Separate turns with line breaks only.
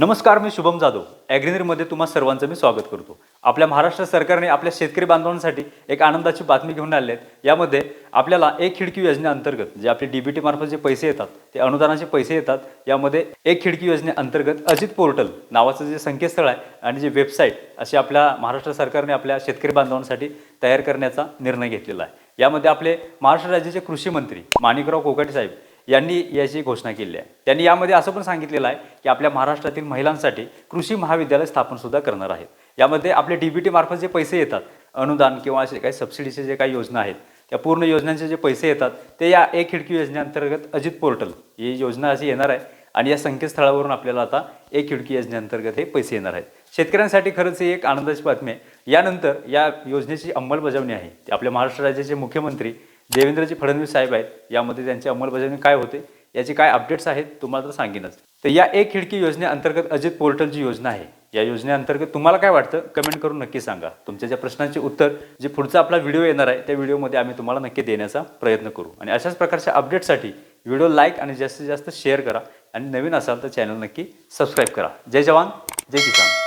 नमस्कार मी शुभम जाधव. ॲग्रिनरीमध्ये तुम्हा सर्वांचं मी स्वागत करतो. आपल्या महाराष्ट्र सरकारने आपल्या शेतकरी बांधवांसाठी एक आनंदाची बातमी घेऊन आले आहेत. यामध्ये आपल्याला एक खिडकी योजनेअंतर्गत जे आपले डीबीटी मार्फत जे पैसे येतात ते अनुदानाचे पैसे येतात. यामध्ये एक खिडकी योजनेअंतर्गत अजित पोर्टल नावाचं जे संकेतस्थळ आहे आणि जे वेबसाईट असे आपल्या महाराष्ट्र सरकारने आपल्या शेतकरी बांधवांसाठी तयार करण्याचा निर्णय घेतलेला आहे. यामध्ये आपले महाराष्ट्र राज्याचे कृषी मंत्री माणिकराव कोकाटे साहेब यांनी याची घोषणा केली आहे. त्यांनी यामध्ये असं पण सांगितलेलं आहे की आपल्या महाराष्ट्रातील महिलांसाठी कृषी महाविद्यालय स्थापनसुद्धा करणार आहेत. यामध्ये आपले डी बी टीमार्फत जे पैसे येतात अनुदान किंवा असे काही सबसिडीचे जे काही योजना आहेत त्या पूर्ण योजनांचे जे पैसे येतात ते या एक खिडकी योजनेअंतर्गत अजित पोर्टल ही योजना अशी येणार आहे आणि या संकेतस्थळावरून आपल्याला आता एक खिडकी योजनेअंतर्गत हे पैसे येणार आहेत. शेतकऱ्यांसाठी खरंच ही एक आनंदाची बातमी आहे. यानंतर या योजनेची अंमलबजावणी आहे. ती आपल्या महाराष्ट्र राज्याचे मुख्यमंत्री देवेंद्रजी फडणवीस साहेब आहेत यामध्ये त्यांची अंमलबजावणी काय होते याचे काय अपडेट्स आहेत तुम्हाला तर सांगेनच. तर या एक खिडकी योजनेअंतर्गत अजित पोर्टल जी योजना आहे. या योजनेअंतर्गत तुम्हाला काय वाटतं कमेंट करून नक्की सांगा. तुमच्या ज्या प्रश्नांचे उत्तर जे पुढचा आपला व्हिडिओ येणार आहे त्या व्हिडिओमध्ये आम्ही तुम्हाला नक्की देण्याचा प्रयत्न करू. आणि अशाच प्रकारच्या अपडेटसाठी व्हिडिओ लाईक आणि जास्तीत जास्त शेअर करा. आणि नवीन असाल तर चॅनल नक्की सबस्क्राईब करा. जय जवान जय किसान.